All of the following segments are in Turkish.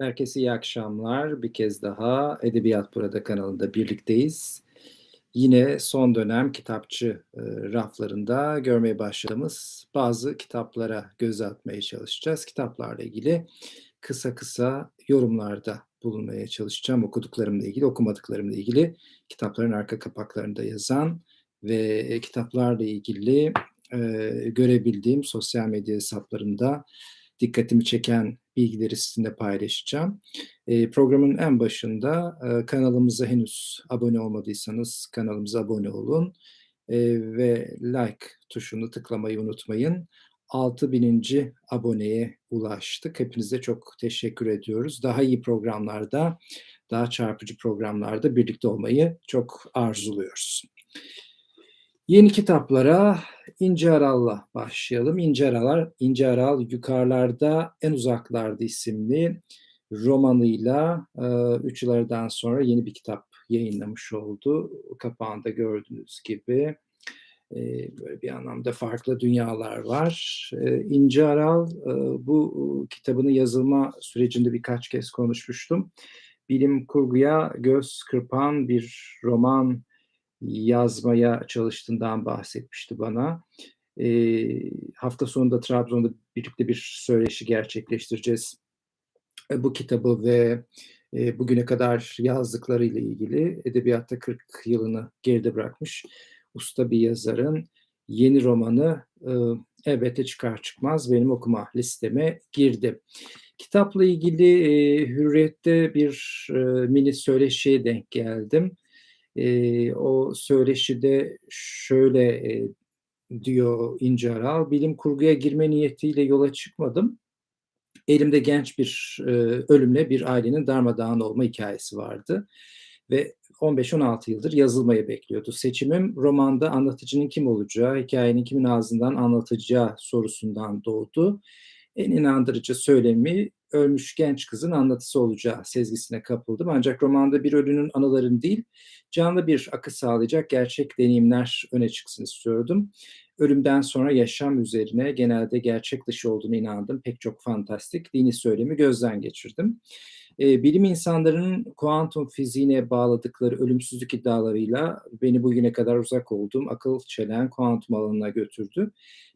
Herkese iyi akşamlar. Bir kez daha Edebiyat Burada kanalında birlikteyiz. Yine son dönem kitapçı e, raflarında görmeye başladığımız bazı kitaplara göz atmaya çalışacağız. Kitaplarla ilgili kısa kısa yorumlarda bulunmaya çalışacağım. Okuduklarımla ilgili, okumadıklarımla ilgili kitapların arka kapaklarında yazan ve kitaplarla ilgili e, görebildiğim sosyal medya hesaplarında dikkatimi çeken bilgileri sizinle paylaşacağım. E, programın en başında e, kanalımıza henüz abone olmadıysanız kanalımıza abone olun e, ve like tuşunu tıklamayı unutmayın. 6000. aboneye ulaştık. Hepinize çok teşekkür ediyoruz. Daha iyi programlarda, daha çarpıcı programlarda birlikte olmayı çok arzuluyoruz. Yeni kitaplara İnce Aral'la başlayalım. İnce Aral, Yukarılarda En Uzaklarda isimli romanıyla 3 yıllardan sonra yeni bir kitap yayınlamış oldu. Kapağında gördüğünüz gibi böyle bir anlamda farklı dünyalar var. İnce Aral bu kitabının yazılma sürecinde birkaç kez konuşmuştum. Bilim kurguya göz kırpan bir roman yazmaya çalıştığından bahsetmişti bana. E, hafta sonunda Trabzon'da birlikte bir söyleşi gerçekleştireceğiz. E, bu kitabı ve e, bugüne kadar yazdıklarıyla ilgili edebiyatta 40 yılını geride bırakmış usta bir yazarın yeni romanı e, elbette çıkar çıkmaz benim okuma listeme girdi. Kitapla ilgili e, Hürriyet'te bir e, mini söyleşiye denk geldim. E, o söyleşide şöyle e, diyor İnce Aral, bilim kurguya girme niyetiyle yola çıkmadım. Elimde genç bir e, ölümle bir ailenin darmadağın olma hikayesi vardı. Ve 15-16 yıldır yazılmayı bekliyordu. Seçimim romanda anlatıcının kim olacağı, hikayenin kimin ağzından anlatacağı sorusundan doğdu. En inandırıcı söylemi ölmüş genç kızın anlatısı olacağı sezgisine kapıldım. Ancak romanda bir ölünün anılarını değil, canlı bir akı sağlayacak gerçek deneyimler öne çıksın istiyordum. Ölümden sonra yaşam üzerine genelde gerçek dışı olduğunu inandım. Pek çok fantastik dini söylemi gözden geçirdim. E, bilim insanlarının kuantum fiziğine bağladıkları ölümsüzlük iddialarıyla beni bugüne kadar uzak olduğum akıl çelen kuantum alanına götürdü.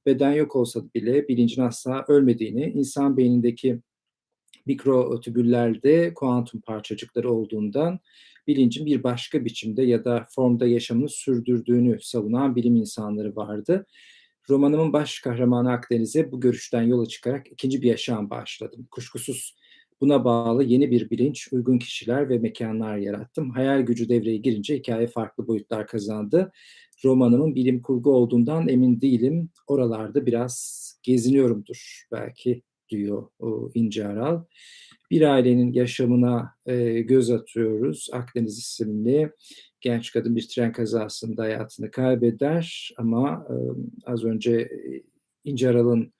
Beden yok olsa bile bilincin asla ölmediğini, insan beynindeki mikrotübüllerde kuantum parçacıkları olduğundan bilincin bir başka biçimde ya da formda yaşamını sürdürdüğünü savunan bilim insanları vardı. Romanımın baş kahramanı Akdeniz'e bu görüşten yola çıkarak ikinci bir yaşam başladım. Kuşkusuz buna bağlı yeni bir bilinç, uygun kişiler ve mekanlar yarattım. Hayal gücü devreye girince hikaye farklı boyutlar kazandı. Romanımın bilim kurgu olduğundan emin değilim. Oralarda biraz geziniyorumdur belki diyor o İnce Aral. Bir ailenin yaşamına e, göz atıyoruz. Akdeniz isimli genç kadın bir tren kazasında hayatını kaybeder ama e, az önce İnce Aral'ın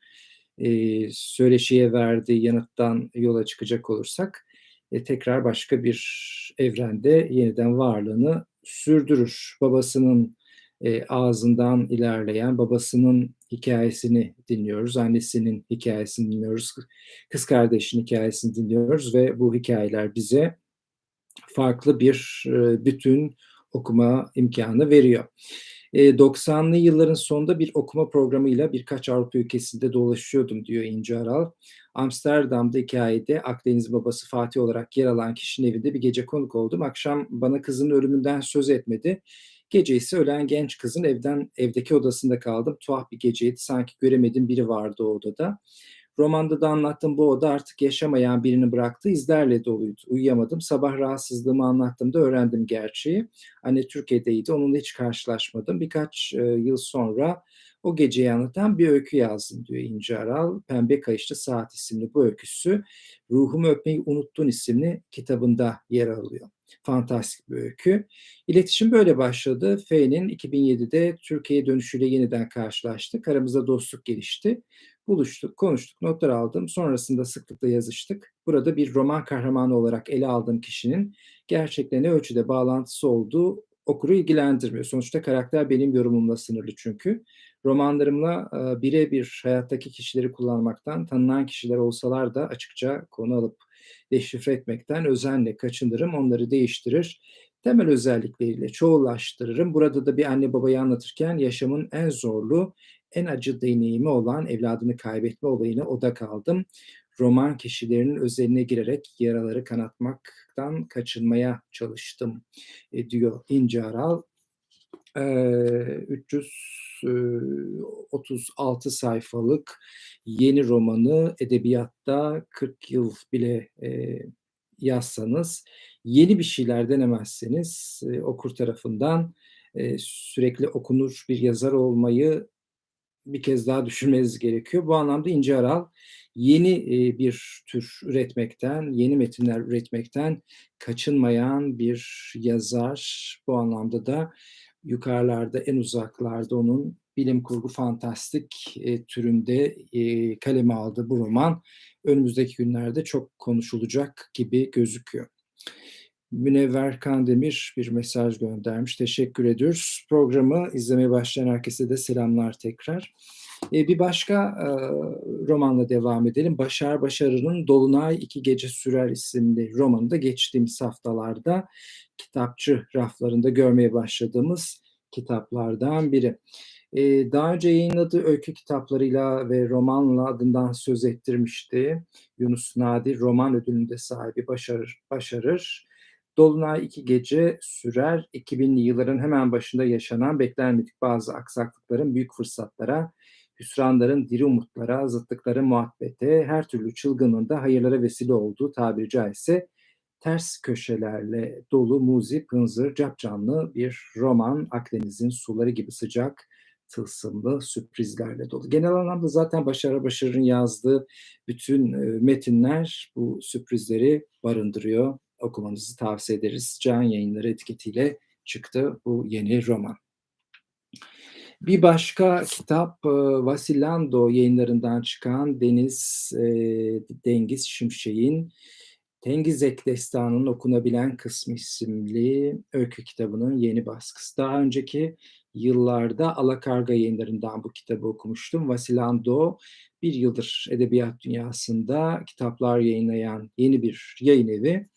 e, söyleşiye verdiği yanıttan yola çıkacak olursak e, tekrar başka bir evrende yeniden varlığını sürdürür. Babasının e, ağzından ilerleyen babasının hikayesini dinliyoruz, annesinin hikayesini dinliyoruz, kız kardeşin hikayesini dinliyoruz ve bu hikayeler bize farklı bir e, bütün okuma imkanı veriyor. 90'lı yılların sonunda bir okuma programıyla birkaç Avrupa ülkesinde dolaşıyordum diyor İnce Aral. Amsterdam'da hikayede Akdeniz babası Fatih olarak yer alan kişinin evinde bir gece konuk oldum. Akşam bana kızının ölümünden söz etmedi. Gece ise ölen genç kızın evden evdeki odasında kaldım. Tuhaf bir geceydi. Sanki göremediğim biri vardı o odada. Romanda da anlattığım bu oda artık yaşamayan birini bıraktığı izlerle doluydu. Uyuyamadım. Sabah rahatsızlığımı anlattığımda öğrendim gerçeği. Anne Türkiye'deydi. Onunla hiç karşılaşmadım. Birkaç e, yıl sonra o geceyi anlatan bir öykü yazdım diyor İnce Aral. Pembe Kayışlı Saat isimli bu öyküsü Ruhumu Öpmeyi Unuttun isimli kitabında yer alıyor. Fantastik bir öykü. İletişim böyle başladı. F'nin 2007'de Türkiye'ye dönüşüyle yeniden karşılaştık. Aramızda dostluk gelişti. Buluştuk, konuştuk, notlar aldım. Sonrasında sıklıkla yazıştık. Burada bir roman kahramanı olarak ele aldığım kişinin gerçekle ne ölçüde bağlantısı olduğu okuru ilgilendirmiyor. Sonuçta karakter benim yorumumla sınırlı çünkü. Romanlarımla birebir hayattaki kişileri kullanmaktan tanınan kişiler olsalar da açıkça konu alıp deşifre etmekten özenle kaçınırım, onları değiştirir, temel özellikleriyle çoğullaştırırım. Burada da bir anne babayı anlatırken yaşamın en zorlu, en acı deneyimi olan evladını kaybetme olayına odak aldım. Roman kişilerinin özeline girerek yaraları kanatmaktan kaçınmaya çalıştım e, diyor İnce Aral. E, 336 sayfalık yeni romanı edebiyatta 40 yıl bile e, yazsanız yeni bir şeyler denemezseniz e, okur tarafından e, sürekli okunur bir yazar olmayı bir kez daha düşünmeniz gerekiyor. Bu anlamda İnce Aral yeni e, bir tür üretmekten, yeni metinler üretmekten kaçınmayan bir yazar. Bu anlamda da yukarılarda, en uzaklarda onun bilim kurgu fantastik e, türünde e, kaleme aldığı bu roman önümüzdeki günlerde çok konuşulacak gibi gözüküyor. Münevver Kandemir bir mesaj göndermiş. Teşekkür ediyoruz. Programı izlemeye başlayan herkese de selamlar tekrar. E, bir başka e, romanla devam edelim. Başar Başarı'nın Dolunay İki Gece Sürer isimli romanı da geçtiğimiz haftalarda kitapçı raflarında görmeye başladığımız kitaplardan biri. E, daha önce yayınladığı öykü kitaplarıyla ve romanla adından söz ettirmişti. Yunus Nadi roman ödülünde sahibi başarır. başarır. Dolunay iki gece sürer. 2000'li yılların hemen başında yaşanan beklenmedik bazı aksaklıkların büyük fırsatlara, hüsranların diri umutlara, zıtlıkların muhabbete, her türlü çılgınlığında hayırlara vesile olduğu tabiri caizse ters köşelerle dolu muzip, hınzır, capcanlı bir roman Akdeniz'in suları gibi sıcak, tılsımlı sürprizlerle dolu. Genel anlamda zaten Başar Başar'ın yazdığı bütün metinler bu sürprizleri barındırıyor okumanızı tavsiye ederiz. Can Yayınları etiketiyle çıktı bu yeni roman. Bir başka kitap Vasilando yayınlarından çıkan Deniz e, Dengiz Şimşek'in Tengizek Destanı'nın okunabilen kısmı isimli öykü kitabının yeni baskısı. Daha önceki yıllarda Alakarga yayınlarından bu kitabı okumuştum. Vasilando bir yıldır edebiyat dünyasında kitaplar yayınlayan yeni bir yayın evi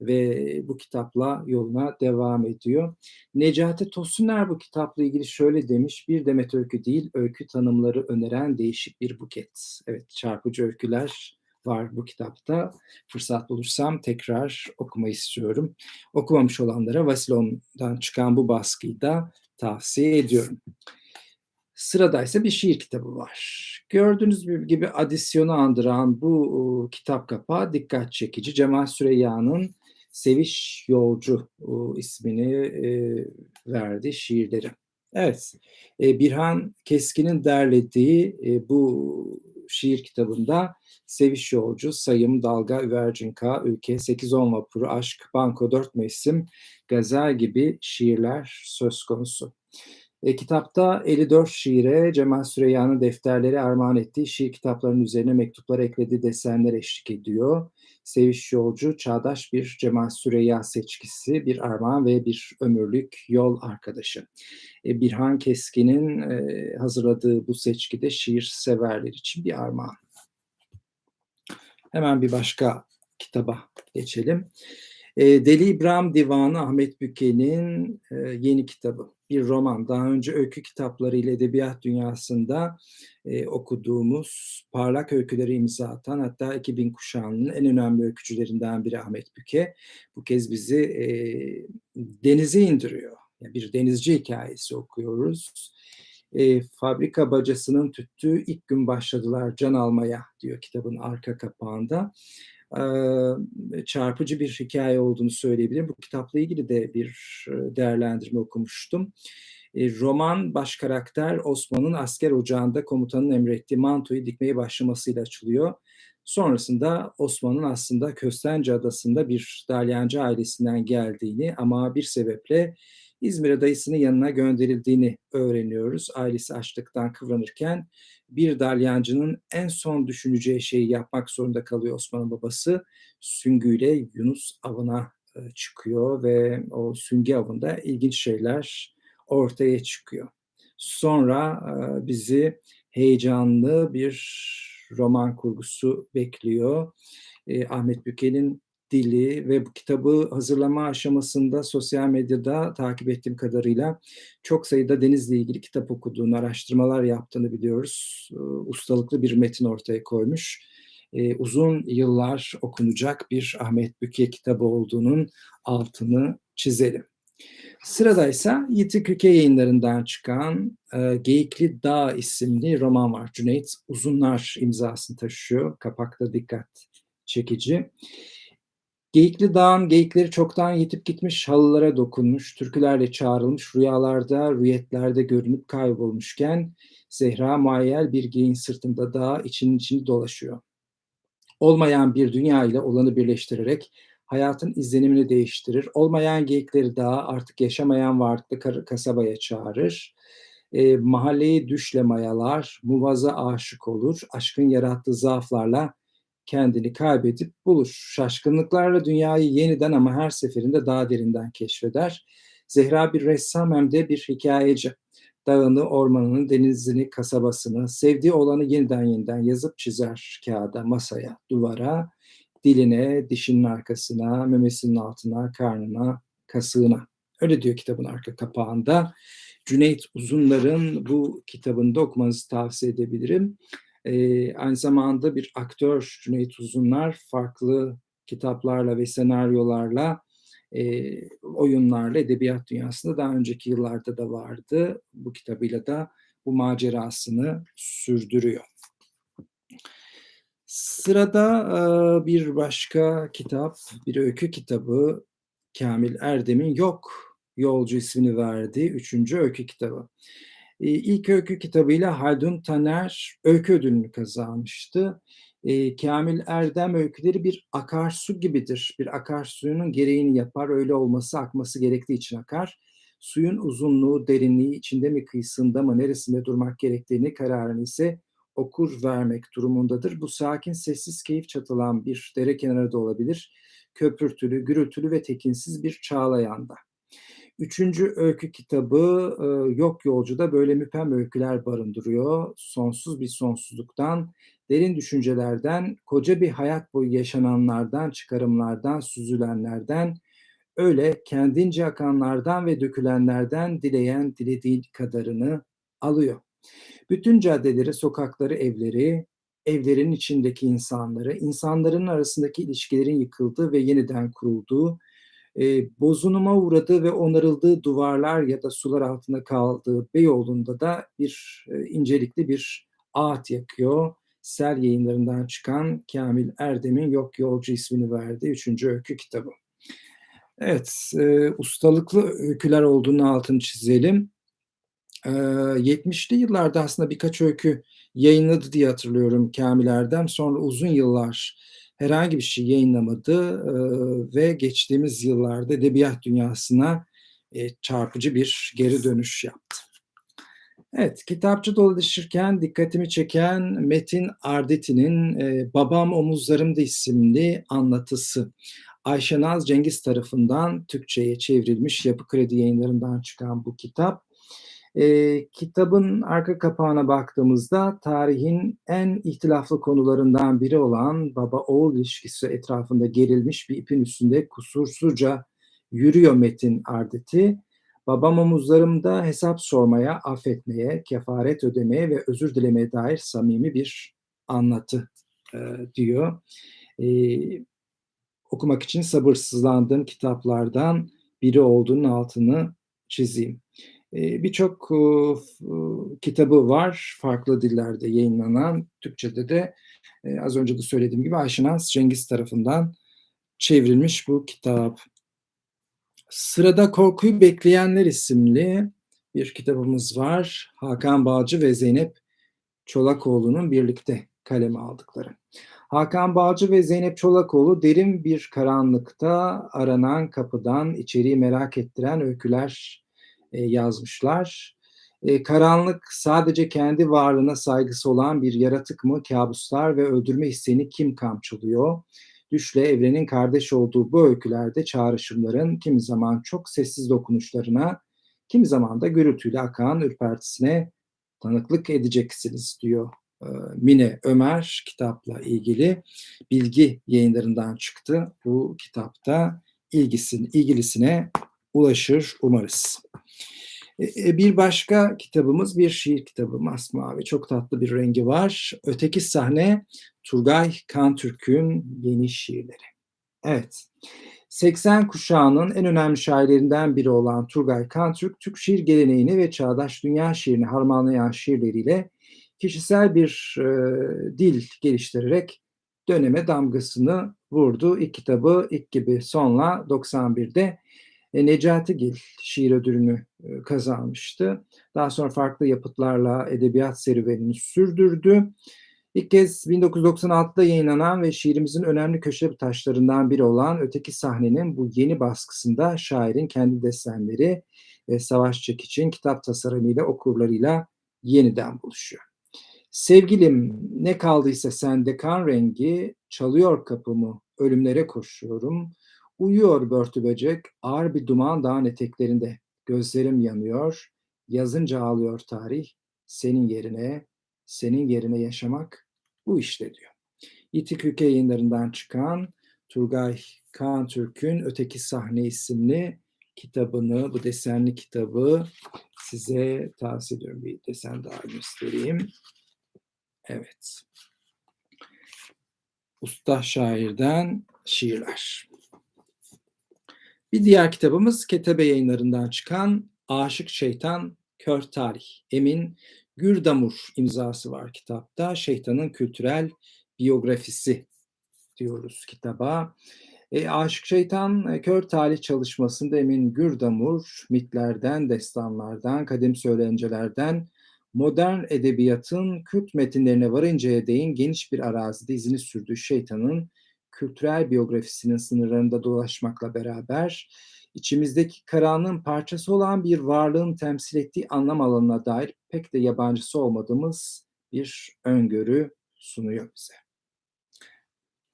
ve bu kitapla yoluna devam ediyor. Necati Tosuner bu kitapla ilgili şöyle demiş, bir demet öykü değil, öykü tanımları öneren değişik bir buket. Evet, çarpıcı öyküler var bu kitapta. Fırsat bulursam tekrar okumayı istiyorum. Okumamış olanlara Vasilon'dan çıkan bu baskıyı da tavsiye ediyorum. Sırada ise bir şiir kitabı var. Gördüğünüz gibi adisyonu andıran bu kitap kapağı dikkat çekici. Cemal Süreyya'nın Seviş Yolcu ismini verdi şiirleri. Evet, Birhan Keskin'in derlediği bu şiir kitabında Seviş Yolcu, Sayım, Dalga, Üvercin K, Ülke, 8-10 Vapuru, Aşk, Banko, Dört Mevsim, Gazel gibi şiirler söz konusu. E, kitapta 54 şiire Cemal Süreyya'nın defterleri armağan ettiği şiir kitaplarının üzerine mektuplar eklediği desenler eşlik ediyor. Seviş Yolcu, çağdaş bir Cemal Süreyya seçkisi, bir armağan ve bir ömürlük yol arkadaşı. E, Birhan Keskin'in e, hazırladığı bu seçkide şiir severler için bir armağan. Hemen bir başka kitaba geçelim. E, Deli İbrahim Divanı Ahmet Büke'nin e, yeni kitabı bir roman. Daha önce öykü kitapları ile edebiyat dünyasında e, okuduğumuz parlak öyküleri imza atan hatta 2000 kuşağının en önemli öykücülerinden biri Ahmet Büke. Bu kez bizi e, denize indiriyor. Bir denizci hikayesi okuyoruz. E, fabrika bacasının tüttüğü ilk gün başladılar can almaya diyor kitabın arka kapağında çarpıcı bir hikaye olduğunu söyleyebilirim. Bu kitapla ilgili de bir değerlendirme okumuştum. Roman baş karakter Osman'ın asker ocağında komutanın emrettiği mantoyu dikmeye başlamasıyla açılıyor. Sonrasında Osman'ın aslında Köstence Adası'nda bir dalyancı ailesinden geldiğini ama bir sebeple İzmir'e dayısının yanına gönderildiğini öğreniyoruz. Ailesi açlıktan kıvranırken bir dalyancının en son düşüneceği şeyi yapmak zorunda kalıyor Osman'ın babası. Süngüyle Yunus avına e, çıkıyor ve o süngü avında ilginç şeyler ortaya çıkıyor. Sonra e, bizi heyecanlı bir roman kurgusu bekliyor. Eee, Ahmet Büke'nin dili ve bu kitabı hazırlama aşamasında sosyal medyada takip ettiğim kadarıyla çok sayıda denizle ilgili kitap okuduğunu, araştırmalar yaptığını biliyoruz. Iıı, ustalıklı bir metin ortaya koymuş. Eee, uzun yıllar okunacak bir Ahmet Büke kitabı olduğunun altını çizelim. Sıradaysa Yitik Ülke Yayınları'ndan çıkan eee, Geyikli Dağ isimli roman var. Cüneyt Uzunlar imzasını taşıyor. Kapakta dikkat çekici. Geyikli Dağ'ın geyikleri çoktan yitip gitmiş, halılara dokunmuş, türkülerle çağrılmış, rüyalarda, rüyetlerde görünüp kaybolmuşken Zehra muayyel bir geyiğin sırtında dağ için içini dolaşıyor. Olmayan bir dünya ile olanı birleştirerek hayatın izlenimini değiştirir. Olmayan geyikleri dağa, artık yaşamayan varlıklı kasabaya çağırır. Eee, mahalleyi düşle mayalar, muvaza aşık olur, aşkın yarattığı zaaflarla kendini kaybedip bulur. Şaşkınlıklarla dünyayı yeniden ama her seferinde daha derinden keşfeder. Zehra bir ressam hem de bir hikayeci. Dağını, ormanını, denizini, kasabasını, sevdiği olanı yeniden yeniden yazıp çizer kağıda, masaya, duvara, diline, dişinin arkasına, memesinin altına, karnına, kasığına. Öyle diyor kitabın arka kapağında. Cüneyt Uzunlar'ın bu kitabını da okumanızı tavsiye edebilirim. Aynı zamanda bir aktör Cüneyt Uzunlar farklı kitaplarla ve senaryolarla, eee, oyunlarla edebiyat dünyasında daha önceki yıllarda da vardı. Bu kitabıyla da bu macerasını sürdürüyor. Sırada eee, bir başka kitap, bir öykü kitabı Kamil Erdem'in Yok Yolcu ismini verdiği üçüncü öykü kitabı. Eee, ilk öykü kitabıyla Haldun Taner öykü ödülünü kazanmıştı. Eee, Kamil Erdem öyküleri bir akarsu gibidir. Bir akarsuyunun gereğini yapar, öyle olması akması gerektiği için akar. Suyun uzunluğu, derinliği, içinde mi kıyısında mı, neresinde durmak gerektiğini kararını ise okur vermek durumundadır. Bu sakin, sessiz, keyif çatılan bir dere kenarı da olabilir. Köpürtülü, gürültülü ve tekinsiz bir çağlayanda. Üçüncü öykü kitabı e, Yok Yolcu'da böyle müpem öyküler barındırıyor. Sonsuz bir sonsuzluktan, derin düşüncelerden, koca bir hayat boyu yaşananlardan, çıkarımlardan, süzülenlerden, öyle kendince akanlardan ve dökülenlerden dileyen dilediği kadarını alıyor. Bütün caddeleri, sokakları, evleri, evlerin içindeki insanları, insanların arasındaki ilişkilerin yıkıldığı ve yeniden kurulduğu, eee, bozunuma uğradığı ve onarıldığı duvarlar ya da sular altında kaldığı Beyoğlu'nda da bir eee, incelikli bir ağıt yakıyor. Sel yayınlarından çıkan Kamil Erdem'in Yok Yolcu ismini verdiği üçüncü öykü kitabı. Evet, eee, ustalıklı öyküler olduğunu altını çizelim. Eee, 70'li yıllarda aslında birkaç öykü yayınladı diye hatırlıyorum Kamil Erdem. Sonra uzun yıllar herhangi bir şey yayınlamadı ve geçtiğimiz yıllarda edebiyat dünyasına çarpıcı bir geri dönüş yaptı. Evet, kitapçı dolaşırken dikkatimi çeken Metin Arditi'nin eee, Babam Omuzlarımda isimli anlatısı. Ayşe Naz Cengiz tarafından Türkçe'ye çevrilmiş Yapı Kredi Yayınları'ndan çıkan bu kitap. Eee, kitabın arka kapağına baktığımızda tarihin en ihtilaflı konularından biri olan baba-oğul ilişkisi etrafında gerilmiş bir ipin üstünde kusursuzca yürüyor Metin Arditi. Babam omuzlarımda hesap sormaya, affetmeye, kefaret ödemeye ve özür dilemeye dair samimi bir anlatı eee, diyor. Eee, okumak için sabırsızlandığım kitaplardan biri olduğunun altını çizeyim. Birçok, kitabı var farklı dillerde yayınlanan. Türkçede de, az önce de söylediğim gibi Ayşe Naz Cengiz tarafından çevrilmiş bu kitap. Sırada Korkuyu Bekleyenler isimli bir kitabımız var. Hakan Balcı ve Zeynep Çolakoğlu'nun birlikte kaleme aldıkları. Hakan Balcı ve Zeynep Çolakoğlu derin bir karanlıkta aranan kapıdan içeriği merak ettiren öyküler eee, yazmışlar. Eee, karanlık sadece kendi varlığına saygısı olan bir yaratık mı? Kabuslar ve öldürme isteğini kim kamçılıyor? Düşle evrenin kardeş olduğu bu öykülerde çağrışımların kimi zaman çok sessiz dokunuşlarına, kimi zaman da gürültüyle akan ürpertisine tanıklık edeceksiniz diyor eee, Mine Ömer kitapla ilgili Bilgi Yayınları'ndan çıktı. Bu kitapta ilgisini ilgilisine ulaşır umarız. Eee, bir başka kitabımız bir şiir kitabı masmavi, çok tatlı bir rengi var. Öteki Sahne Turgay Kantürk'ün yeni şiirleri. Evet, 80 kuşağının en önemli şairlerinden biri olan Turgay Kantürk, Türk şiir geleneğini ve çağdaş dünya şiirini harmanlayan şiirleriyle kişisel bir eee, dil geliştirerek döneme damgasını vurdu. İlk kitabı ilk gibi sonla 91'de e, Necatigil şiir ödülünü e, kazanmıştı. Daha sonra farklı yapıtlarla edebiyat serüvenini sürdürdü. İlk kez 1996'da yayınlanan ve şiirimizin önemli köşe taşlarından biri olan Öteki Sahne'nin bu yeni baskısında şairin kendi desenleri ve Savaş Çekiç'in kitap tasarımıyla okurlarıyla yeniden buluşuyor. Sevgilim ne kaldıysa sende kan rengi, çalıyor kapımı, ölümlere koşuyorum. Uyuyor börtü böcek, ağır bir duman dağın eteklerinde. Gözlerim yanıyor, yazınca ağlıyor tarih. Senin yerine, senin yerine yaşamak bu işte diyor. Yitik Ülke yayınlarından çıkan Turgay Kaan Türk'ün Öteki Sahne isimli kitabını, bu desenli kitabı size tavsiye ediyorum. Bir desen daha göstereyim. Evet. Usta şairden şiirler. Bir diğer kitabımız Ketebe yayınlarından çıkan Aşık Şeytan Kör Tarih. Emin Gürdamur imzası var kitapta. Şeytanın kültürel biyografisi diyoruz kitaba. E, Aşık Şeytan e, Kör Tarih çalışmasında Emin Gürdamur mitlerden, destanlardan, kadim söylencelerden modern edebiyatın Kürt metinlerine varıncaya değin geniş bir arazide izini sürdüğü şeytanın kültürel biyografisinin sınırlarında dolaşmakla beraber içimizdeki karanlığın parçası olan bir varlığın temsil ettiği anlam alanına dair pek de yabancısı olmadığımız bir öngörü sunuyor bize.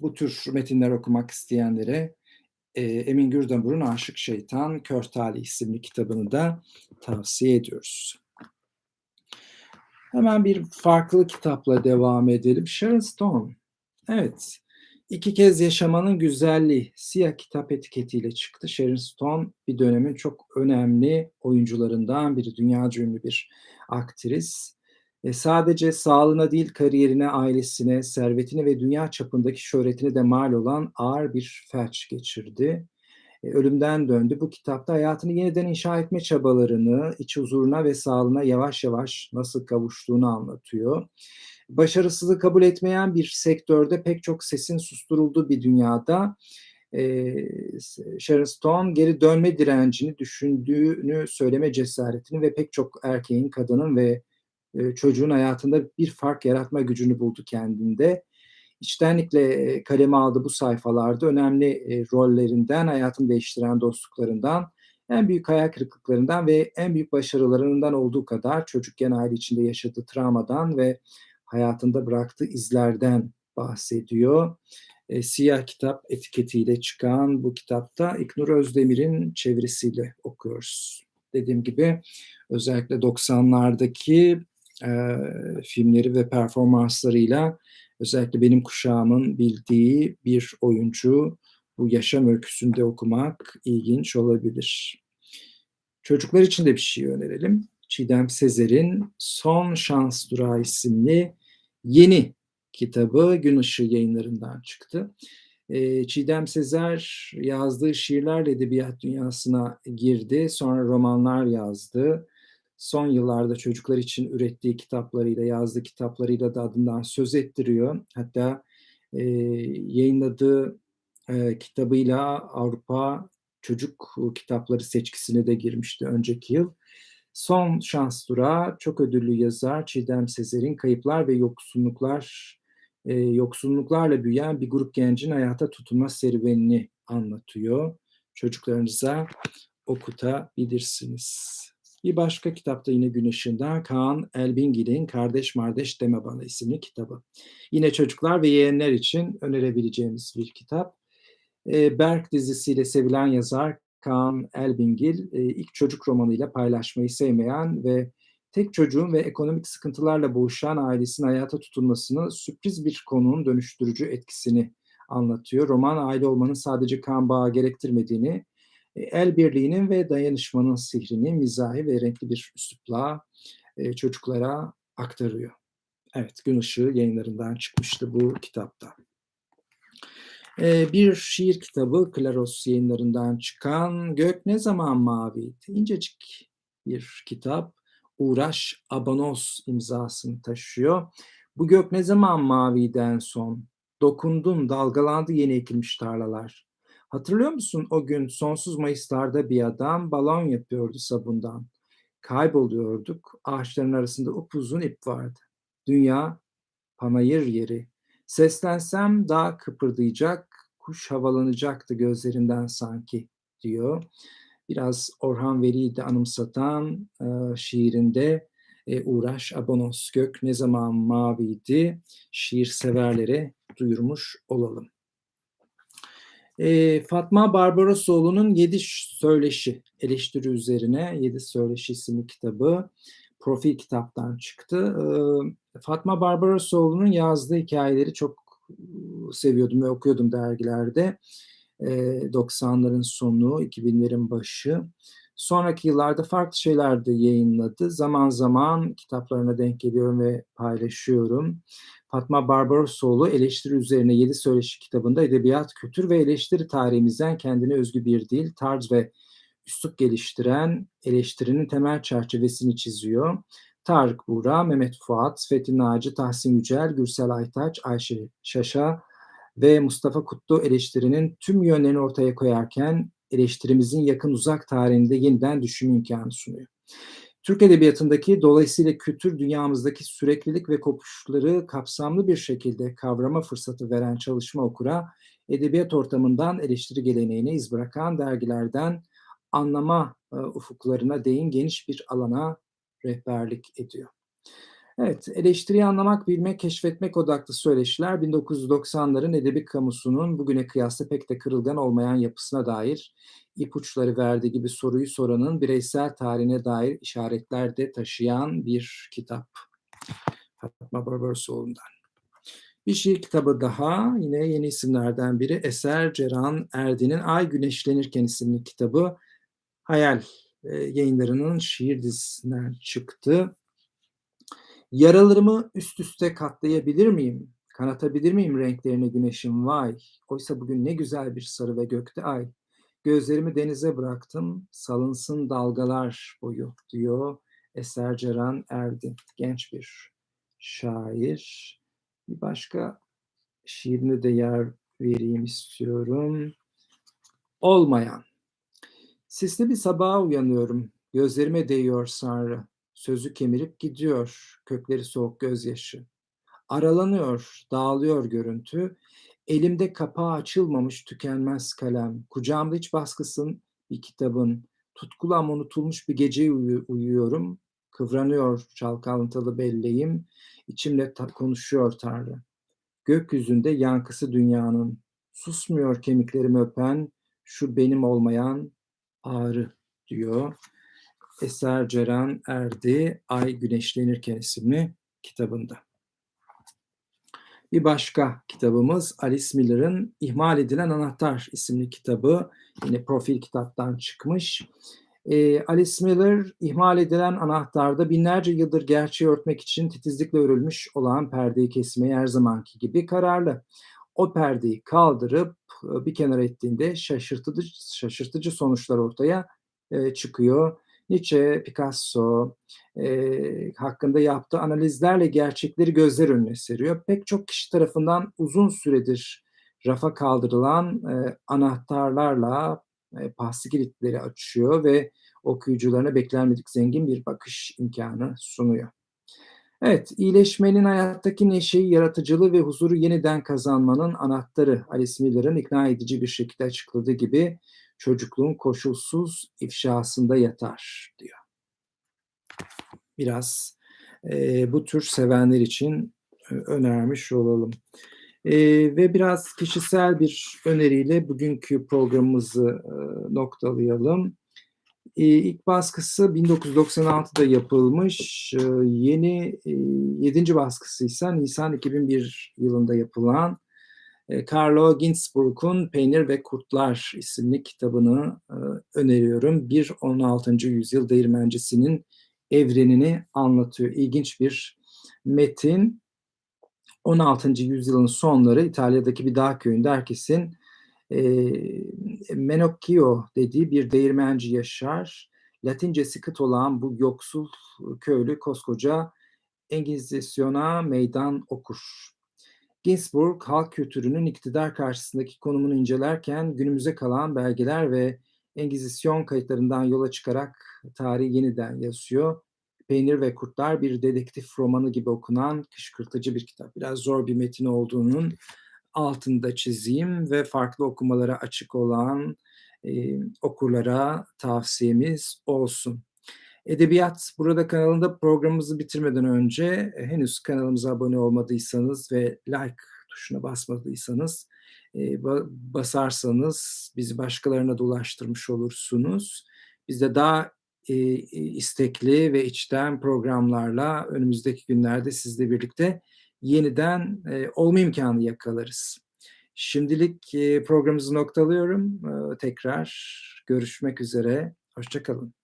Bu tür metinler okumak isteyenlere e, Emin Gürdamur'un Aşık Şeytan Kör Talih isimli kitabını da tavsiye ediyoruz. Hemen bir farklı kitapla devam edelim. Sharon Stone. Evet. İki kez yaşamanın güzelliği siyah kitap etiketiyle çıktı. Sharon Stone bir dönemin çok önemli oyuncularından biri. Dünyaca ünlü bir aktris. E, sadece sağlığına değil kariyerine, ailesine, servetine ve dünya çapındaki şöhretine de mal olan ağır bir felç geçirdi. E, ölümden döndü. Bu kitapta hayatını yeniden inşa etme çabalarını, iç huzuruna ve sağlığına yavaş yavaş nasıl kavuştuğunu anlatıyor. Başarısızlığı kabul etmeyen bir sektörde pek çok sesin susturulduğu bir dünyada e, Sharon Stone geri dönme direncini, düşündüğünü söyleme cesaretini ve pek çok erkeğin, kadının ve e, çocuğun hayatında bir fark yaratma gücünü buldu kendinde. İçtenlikle kaleme aldı bu sayfalarda. Önemli e, rollerinden, hayatını değiştiren dostluklarından, en büyük hayal kırıklıklarından ve en büyük başarılarından olduğu kadar çocukken aile içinde yaşadığı travmadan ve hayatında bıraktığı izlerden bahsediyor. E, siyah kitap etiketiyle çıkan bu kitapta İknur Özdemir'in çevirisiyle okuyoruz. Dediğim gibi özellikle 90'lardaki e, filmleri ve performanslarıyla özellikle benim kuşağımın bildiği bir oyuncu bu yaşam öyküsünde okumak ilginç olabilir. Çocuklar için de bir şey önerelim. Çiğdem Sezer'in Son Şans Durağı isimli yeni kitabı Gün Işığı yayınlarından çıktı. Çiğdem Sezer yazdığı şiirlerle edebiyat dünyasına girdi. Sonra romanlar yazdı son yıllarda çocuklar için ürettiği kitaplarıyla, yazdığı kitaplarıyla da adından söz ettiriyor. Hatta e, yayınladığı e, kitabıyla Avrupa Çocuk Kitapları seçkisine de girmişti önceki yıl. Son Şans Durağı çok ödüllü yazar Çiğdem Sezer'in Kayıplar ve Yoksunluklar e, yoksunluklarla büyüyen bir grup gencin hayata tutunma serüvenini anlatıyor. Çocuklarınıza okutabilirsiniz. Bir başka kitapta yine gün ışığında Kaan Elbingil'in Kardeş Mardeş Deme Bana isimli kitabı. Yine çocuklar ve yeğenler için önerebileceğimiz bir kitap. E, Berk dizisiyle sevilen yazar Kaan Elbingil e, ilk çocuk romanıyla paylaşmayı sevmeyen ve tek çocuğun ve ekonomik sıkıntılarla boğuşan ailesinin hayata tutunmasını sürpriz bir konunun dönüştürücü etkisini anlatıyor. Roman aile olmanın sadece kan bağı gerektirmediğini, e, el birliğinin ve dayanışmanın sihrini mizahi ve renkli bir üslupla e, çocuklara aktarıyor. Evet, Gün Işığı yayınlarından çıkmıştı bu kitapta. E, bir şiir kitabı Klaros yayınlarından çıkan Gök Ne Zaman Maviydi? İncecik bir kitap. Uğraş Abanos imzasını taşıyor. Bu gök ne zaman maviden son? Dokundun, dalgalandı yeni ekilmiş tarlalar. Hatırlıyor musun o gün sonsuz Mayıslarda bir adam balon yapıyordu sabundan. Kayboluyorduk, ağaçların arasında upuzun ip vardı. Dünya panayır yeri. Seslensem daha kıpırdayacak, kuş havalanacaktı gözlerinden sanki diyor. Biraz Orhan Veli'yi de anımsatan e, şiirinde e, Uğraş Abonos Gök ne zaman maviydi şiir severlere duyurmuş olalım. E, Fatma Barbarosoğlu'nun Yedi Söyleşi eleştiri üzerine Yedi Söyleşi isimli kitabı profil kitaptan çıktı. E, Fatma Barbarosoğlu'nun yazdığı hikayeleri çok seviyordum ve okuyordum dergilerde. 90'ların sonu, 2000'lerin başı. Sonraki yıllarda farklı şeyler de yayınladı. Zaman zaman kitaplarına denk geliyorum ve paylaşıyorum. Fatma Barbarosoğlu eleştiri üzerine Yedi Söyleşi kitabında edebiyat, kültür ve eleştiri tarihimizden kendine özgü bir dil, tarz ve üslup geliştiren eleştirinin temel çerçevesini çiziyor. Tarık Buğra, Mehmet Fuat, Fethi Naci, Tahsin Yücel, Gürsel Aytaç, Ayşe Şaşa ve Mustafa Kutlu eleştirinin tüm yönlerini ortaya koyarken eleştirimizin yakın uzak tarihinde yeniden düşünme imkanı sunuyor. Türk Edebiyatı'ndaki dolayısıyla kültür dünyamızdaki süreklilik ve kopuşları kapsamlı bir şekilde kavrama fırsatı veren çalışma okura, edebiyat ortamından eleştiri geleneğine iz bırakan dergilerden anlama e, ufuklarına değin geniş bir alana rehberlik ediyor. Evet, eleştiriyi anlamak, bilmek, keşfetmek odaklı söyleşiler 1990'ların edebi kamusunun bugüne kıyasla pek de kırılgan olmayan yapısına dair ipuçları verdiği gibi soruyu soranın bireysel tarihine dair işaretler de taşıyan bir kitap. Fatma Barbarosoğlu'ndan. Bir şiir kitabı daha, yine yeni isimlerden biri Eser Ceran Erdi'nin Ay Güneşlenirken isimli kitabı Hayal e, yayınlarının şiir dizisinden çıktı. Yaralarımı üst üste katlayabilir miyim? Kanatabilir miyim renklerini güneşin vay? Oysa bugün ne güzel bir sarı ve gökte ay. Gözlerimi denize bıraktım, salınsın dalgalar boyu diyor Eser Ceren Erdi. Genç bir şair. Bir başka şiirine de yer vereyim istiyorum. Olmayan. Sisli bir sabaha uyanıyorum. Gözlerime değiyor Sanrı. Sözü kemirip gidiyor. Kökleri soğuk gözyaşı. Aralanıyor, dağılıyor görüntü. Elimde kapağı açılmamış tükenmez kalem. Kucağımda hiç baskısın bir kitabın. Tutkulam unutulmuş bir gece uyu uyuyorum. Kıvranıyor çalkantılı belleğim. İçimle ta konuşuyor Tanrı. Gökyüzünde yankısı dünyanın. Susmuyor kemiklerimi öpen şu benim olmayan ağrı diyor. Eser Ceren Erdi Ay Güneşlenirken isimli kitabında. Bir başka kitabımız Alice Miller'ın İhmal Edilen Anahtar isimli kitabı. Yine profil kitaptan çıkmış. Ee, Alice Miller ihmal edilen anahtarda binlerce yıldır gerçeği örtmek için titizlikle örülmüş olan perdeyi kesmeye her zamanki gibi kararlı. O perdeyi kaldırıp bir kenara ettiğinde şaşırtıcı, şaşırtıcı sonuçlar ortaya çıkıyor. Nietzsche, Picasso e, hakkında yaptığı analizlerle gerçekleri gözler önüne seriyor. Pek çok kişi tarafından uzun süredir rafa kaldırılan e, anahtarlarla e, pahsi kilitleri açıyor ve okuyucularına beklenmedik zengin bir bakış imkanı sunuyor. Evet, iyileşmenin hayattaki neşeyi, yaratıcılığı ve huzuru yeniden kazanmanın anahtarı Alice Miller'ın ikna edici bir şekilde açıkladığı gibi çocukluğun koşulsuz ifşasında yatar diyor. Biraz e, bu tür sevenler için e, önermiş olalım. E, ve biraz kişisel bir öneriyle bugünkü programımızı e, noktalayalım. Eee, ilk baskısı 1996'da yapılmış. Eee, yeni, eee, 7. baskısıysa nisan 2001 yılında yapılan, Carlo Ginzburg'un Peynir ve Kurtlar isimli kitabını, ııı, öneriyorum. Bir 16. yüzyıl değirmencisinin evrenini anlatıyor. İlginç bir metin. 16. yüzyılın sonları İtalya'daki bir dağ köyünde herkesin, Menocchio dediği bir değirmenci yaşar. Latincesi kıt olan bu yoksul köylü koskoca Engizisyon'a meydan okur. Ginzburg, halk kültürünün iktidar karşısındaki konumunu incelerken günümüze kalan belgeler ve Engizisyon kayıtlarından yola çıkarak tarihi yeniden yazıyor. Peynir ve Kurtlar bir dedektif romanı gibi okunan kışkırtıcı bir kitap. Biraz zor bir metin olduğunun altını da çizeyim ve farklı okumalara açık olan, eee, okurlara tavsiyemiz olsun. Edebiyat Burada kanalında programımızı bitirmeden önce henüz kanalımıza abone olmadıysanız ve like tuşuna basmadıysanız, ba basarsanız bizi başkalarına da ulaştırmış olursunuz. Biz de daha, eee, istekli ve içten programlarla önümüzdeki günlerde sizle birlikte yeniden, eee, olma imkânı yakalarız. Şimdilik, eee, programımızı noktalıyorum. Iıı, tekrar görüşmek üzere, hoşça kalın.